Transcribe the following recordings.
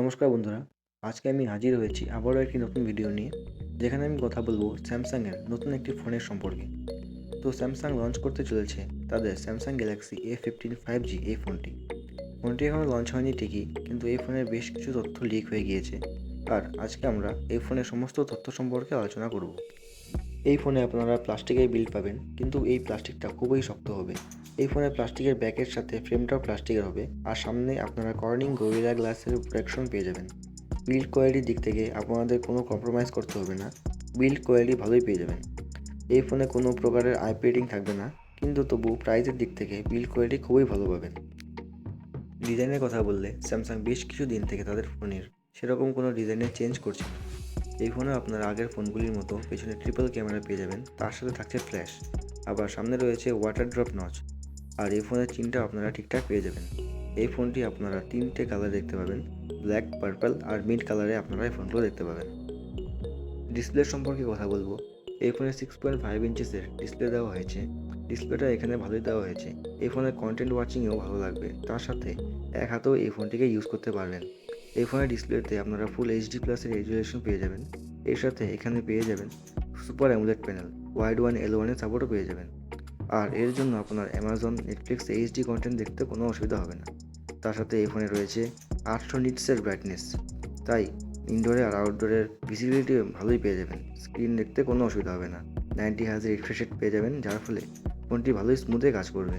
নমস্কার বন্ধুরা, আজকে আমি হাজির হয়েছি আবারও একটি নতুন ভিডিও নিয়ে, যেখানে আমি কথা বলব স্যামসাংয়ের নতুন একটি ফোনের সম্পর্কে। তো স্যামসাং লঞ্চ করতে চলেছে তাদের Samsung Galaxy A fifteen five G এই ফোনটি ফোনটি এখনও লঞ্চ হয়নি ঠিকই, কিন্তু এই ফোনের বেশ কিছু তথ্য লিক হয়ে গিয়েছে। আর আজকে আমরা এই ফোনের সমস্ত তথ্য সম্পর্কে আলোচনা করব। এই ফোনে আপনারা প্লাস্টিকের বিল পাবেন, কিন্তু এই প্লাস্টিকটা খুবই শক্ত হবে। এই ফোনের প্লাস্টিকের ব্যাকের সাথে ফ্রেমটাও প্লাস্টিকের হবে। আর সামনে আপনারা কর্নিং গরিলা গ্লাসের প্রোটেকশন পেয়ে যাবেন। বিল্ড কোয়ালিটির দিক থেকে আপনাদের কোনো কম্প্রোমাইজ করতে হবে না। বিল্ড কোয়ালিটি ভালোই পেয়ে যাবেন। এই ফোনে কোনো প্রকারের আইপি রেটিং থাকবে না, কিন্তু তবু প্রাইসের দিক থেকে বিল্ড কোয়ালিটি খুবই ভালো পাবেন। ডিজাইনের কথা বললে স্যামসাং বেশ কিছু দিন থেকে তাদের ফোনের সেরকম কোনো ডিজাইনের চেঞ্জ করছে না। এই ফোনে আপনারা আগের ফোনগুলির মতো পেছনে ট্রিপল ক্যামেরা পেয়ে যাবেন, তার সাথে থাকছে ফ্ল্যাশ আবার সামনে রয়েছে ওয়াটার ড্রপ নচ আর এই ফোনের চিনটা আপনারা ঠিকঠাক পেয়ে যাবেন। এই ফোনটি আপনারা তিনটে কালার দেখতে পাবেন, ব্ল্যাক, পার্পল আর মিড কালারে আপনারা এই ফোনগুলো দেখতে পাবেন। ডিসপ্লে সম্পর্কে কথা বলব। এই ফোনে সিক্স পয়েন্ট ফাইভ ইঞ্চেসের ডিসপ্লে দেওয়া হয়েছে। ডিসপ্লেটা এখানে ভালোই দেওয়া হয়েছে। এই ফোনের কন্টেন্ট ওয়াচিংয়েও ভালো লাগবে। তার সাথে এক হাতেও এই ফোনটিকে ইউজ করতে পারবেন। এই ফোনের ডিসপ্লেতে আপনারা ফুল এইচডি প্লাসের রেজুলেশন পেয়ে যাবেন। এর সাথে এখানে পেয়ে যাবেন super AMOLED panel Widevine L ওয়ানের সাপোর্টও পেয়ে যাবেন। আর এর জন্য আপনার অ্যামাজন নেটফ্লিক্স এইচডি কন্টেন্ট দেখতে কোনো অসুবিধা হবে না। তার সাথে এই ফোনে রয়েছে আটশো নিটসের ব্রাইটনেস তাই ইনডোরে আর আউটডোরের ভিজিবিলিটি ভালোই পেয়ে যাবেন। স্ক্রিন দেখতে কোনো অসুবিধা হবে না। নাইনটি হাজার রিফ্রেশ রেট পেয়ে যাবেন, যার ফলে ফোনটি ভালোই স্মুথে কাজ করবে।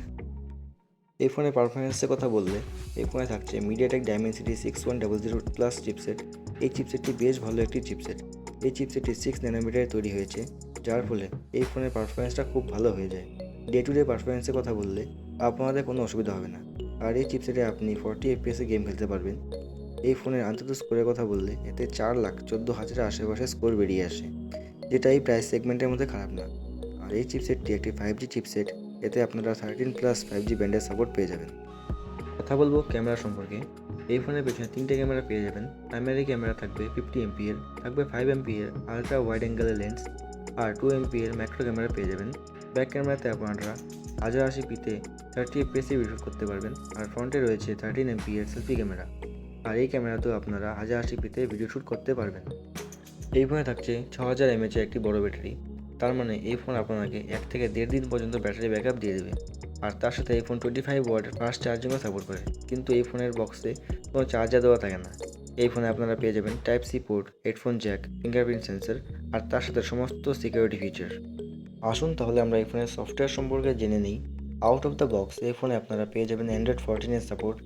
এই ফোনের পারফরমেন্সের কথা বললে, এই ফোনে থাকছে MediaTek Dimensity six one double zero plus chipset এই চিপসেটটি বেশ ভালো একটি চিপসেট এই চিপসেটটি সিক্স ন্যানোমিটারে তৈরি হয়েছে, যার ফলে এই ফোনের পারফরমেন্সটা খুব ভালো হয়ে যায়। ডে টু ডে পারফরমেন্সের কথা বললে আপনাদের কোনো অসুবিধা হবে না। আর এই চিপসেটে আপনি ফর্টি এফপিএসে গেম খেলতে পারবেন। এই ফোনের আন্তর্জাতিক স্কোরের কথা বললে এতে চার লাখ চোদ্দ হাজারের আশেপাশে স্কোর বেরিয়ে আসে। যেটা এই প্রাইস সেগমেন্টের মধ্যে খারাপ না। আর এই চিপসেটটি একটি ফাইভ জি চিপসেট এতে আপনারা থার্টিন প্লাস ফাইভ জি ব্যান্ডের সাপোর্ট পেয়ে যাবেন। কথা বলব ক্যামেরা সম্পর্কে। এই ফোনের পেছনে তিনটে ক্যামেরা পেয়ে যাবেন। প্রাইমারি ক্যামেরা থাকবে ফিফটি এমপি এর থাকবে ফাইভ এমপি এর আলট্রা ওয়াইড অ্যাঙ্গেলের লেন্স আর টু এমপি এর ম্যাক্রো ক্যামেরা পেয়ে যাবেন। ব্যাক ক্যামেরাতে আপনারা হাজার আশি পিতে থার্টি এফপিএসে ভিডিও করতে পারবেন। আর ফ্রন্টে রয়েছে থার্টিন এমপি এর সেলফি ক্যামেরা আর এই ক্যামেরাতেও আপনারা হাজার আশি পিতে ভিডিও শ্যুট করতে পারবেন। এই ফোনে থাকছে ছ হাজার এমএচের একটি বড় ব্যাটারি। তার মানে এই ফোন আপনাকে এক থেকে দেড় দিন পর্যন্ত ব্যাটারি ব্যাকআপ দিয়ে দেবে। আর তার সাথে এই phone twenty five watt fast চার্জিংও support করে। কিন্তু এই ফোনের বক্সে কোনো চার্জার দেওয়া থাকে না। এই ফোনে আপনারা পেয়ে যাবেন type C port headphone jack fingerprint sensor আর তার সাথে সমস্ত সিকিউরিটি ফিচার আসুন তাহলে আমরা এই ফোনের সফটওয়্যার সম্পর্কে জেনে নিই। আউট অফ দ্য বক্স এই ফোনে আপনারা পেয়ে যাবেন অ্যান্ড্রয়েড ফোরটিনের সাপোর্ট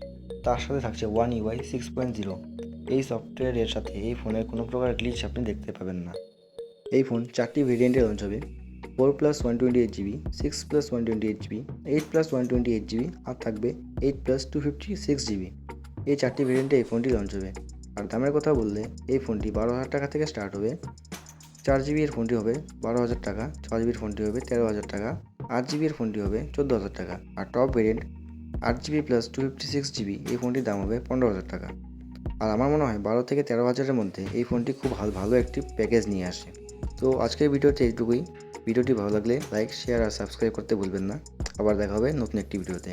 তার সাথে থাকছে One UI six point zero এই সফটওয়্যারের সাথে এই ফোনের কোনো প্রকার গ্লিচ আপনি দেখতে পাবেন না। এই ফোন চারটি ভেরিয়েন্টে লঞ্চ হবে। Four plus one twenty eight GB six plus one twenty eight GB eight plus one twenty eight GB আর থাকবে eight plus two fifty six GB এই চারটি ভেরিয়েন্টে এই ফোনটি লঞ্চ হবে। আর দামের কথা বললে এই ফোনটি বারো হাজার টাকা থেকে স্টার্ট হবে। চার জিবি এর ফোনটি হবে, বারো হাজার টাকা ছ জিবির ফোনটি হবে, তেরো হাজার টাকা, আট জিবি এর ফোনটি হবে, চোদ্দ হাজার টাকা আর টপ ভেরিয়েন্ট আট GB plus two fifty six GB এই ফোনটির দাম হবে পনেরো হাজার টাকা। আর আমার মনে হয় বারো থেকে তেরো হাজারের মধ্যে এই ফোনটি খুব ভালো ভালো একটি প্যাকেজ নিয়ে আসে। তো আজকের ভিডিওতে এইটুকুই। ভিডিওটি ভালো লাগলে লাইক শেয়ার আর সাবস্ক্রাইব করতে ভুলবেন না। আবার দেখা হবে নতুন একটি ভিডিওতে।